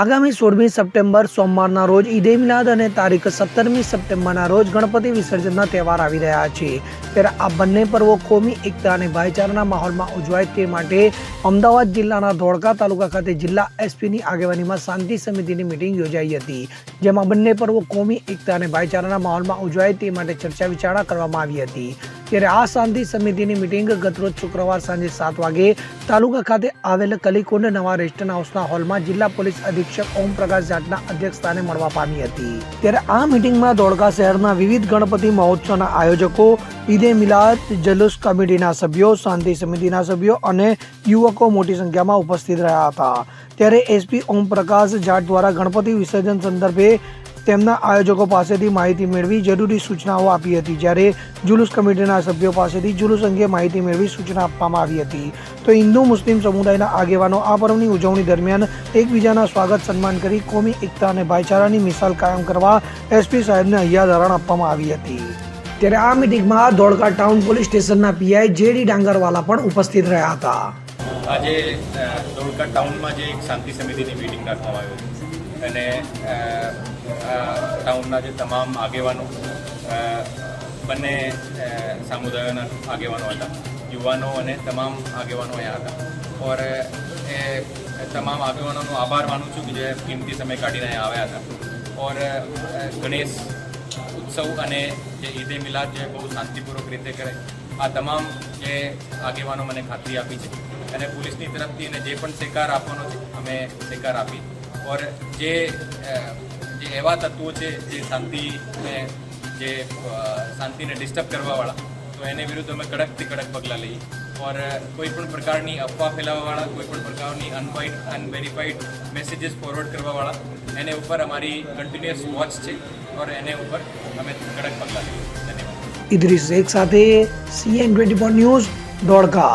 આગામી સોળમી સપ્ટેમ્બર સોમવારના રોજ ઈદે મિલાદ અને તારીખ સત્તરમી સપ્ટેમ્બરના રોજ ગણપતિ વિસર્જનના તહેવાર આવી રહ્યા છે. ત્યારે આ બંને પર્વો કોમી, એકતા અને ભાઈચારાના માહોલમાં ઉજવાય તે માટે અમદાવાદ જિલ્લાના ધોળકા તાલુકા ખાતે જિલ્લા એસપીની આગેવાનીમાં શાંતિ સમિતિની મિટિંગ યોજાઈ હતી. જેમાં બંને પર્વો કોમી, એકતા અને ભાઈચારાના માહોલમાં ઉજવાય તે માટે ચર્ચા વિચારણા કરવામાં આવી હતી. ત્યારે આ શાંતિ સમિતિની મિટિંગ ગતરોજ શુક્રવાર સાંજે સાત વાગે તાલુકા ખાતે આવેલ કલીકુંડ નવા રેસ્ટન હાઉસના હોલમાં જિલ્લા પોલીસ અધિક્ષક ઓમ પ્રકાશ જાટના અધ્યક્ષસ્થાને મળવા પામી હતી. ત્યારે આ મિટિંગમાં ધોળકા શહેરના વિવિધ ગણપતિ મહોત્સવના આયોજકો, ઈદે મિલાદ, જલુસ કમિટીના સભ્યો શાંતિ સમિતિના સભ્યો અને યુવકો મોટી સંખ્યામાં ઉપસ્થિત રહ્યા હતા. ત્યારે એસપી ઓમ પ્રકાશ જાટ દ્વારા ગણપતિ વિસર્જન સંદર્ભે તેમના આયોજકો પાસેથી માહિતી મેળવી જરૂરી સૂચનાઓ આપી હતી. જ્યારે જુલુસ કમિટીના સભ્યો પાસેથી જુલુસ અંગે માહિતી મેળવી સૂચના આપવામાં આવી હતી. તો હિન્દુ, મુસ્લિમ સમુદાયના આગેવાનો આ પર્વની ઉજવણી દરમિયાન એકબીજાના સ્વાગત સન્માન કરી કોમી એકતા અને ભાઈચારાની મિસાલ કાયમ કરવા એસપી સાહેબને હૈયાધારણ આપવામાં આવી હતી. ત્યારે આ મિટિંગમાં ધોળકા ટાઉન પોલીસ સ્ટેશનના પીઆઈ જેડી ડાંગરવાલા પણ ઉપસ્થિત રહ્યા હતા. આજે ધોળકા ટાઉનમાં જે એક શાંતિ સમિતિની મિટિંગ રાખવામાં આવી અને ટાઉનના જે તમામ આગેવાનો બંને સમુદાયોના આગેવાનો હતા. યુવાનો અને તમામ આગેવાનો અહીંયા હતા. ઓર, એ તમામ આગેવાનોનો આભાર માનું છું કે જે કિંમતી સમય કાઢીને અહીંયા આવ્યા હતા. ઓર ગણેશ ઉત્સવ અને જે ઈદે મિલાદ જે બહુ શાંતિપૂર્વક રીતે કરે, આ તમામ જે આગેવાનો મને ખાતરી આપી છે. અને પોલીસની તરફથી એને જે પણ શિકાર આપવાનો છે, અમે શિકાર આપી. ઓર જે જે એવા તત્વો છે, જે શાંતિને જે શાંતિને ડિસ્ટર્બ કરવાવાળા, તો એને વિરુદ્ધ અમે કડકથી કડક પગલાં લઈએ. ઓર કોઈ પણ પ્રકારની અફવા ફેલાવવાવાળા, કોઈ પણ પ્રકારની અનવાઇડ અનવેરીફાઈડ મેસેજીસ ફોરવર્ડ કરવાવાળા, એને ઉપર અમારી કન્ટિન્યુઅસ વોચ છે. ઓર એને ઉપર અમે કડક પગલાં લઈએ. ધન્યવાદ. ઇદ્રીસ, એક સાથે સીએન ટ્વેન્ટી ન્યૂઝ ધોળકા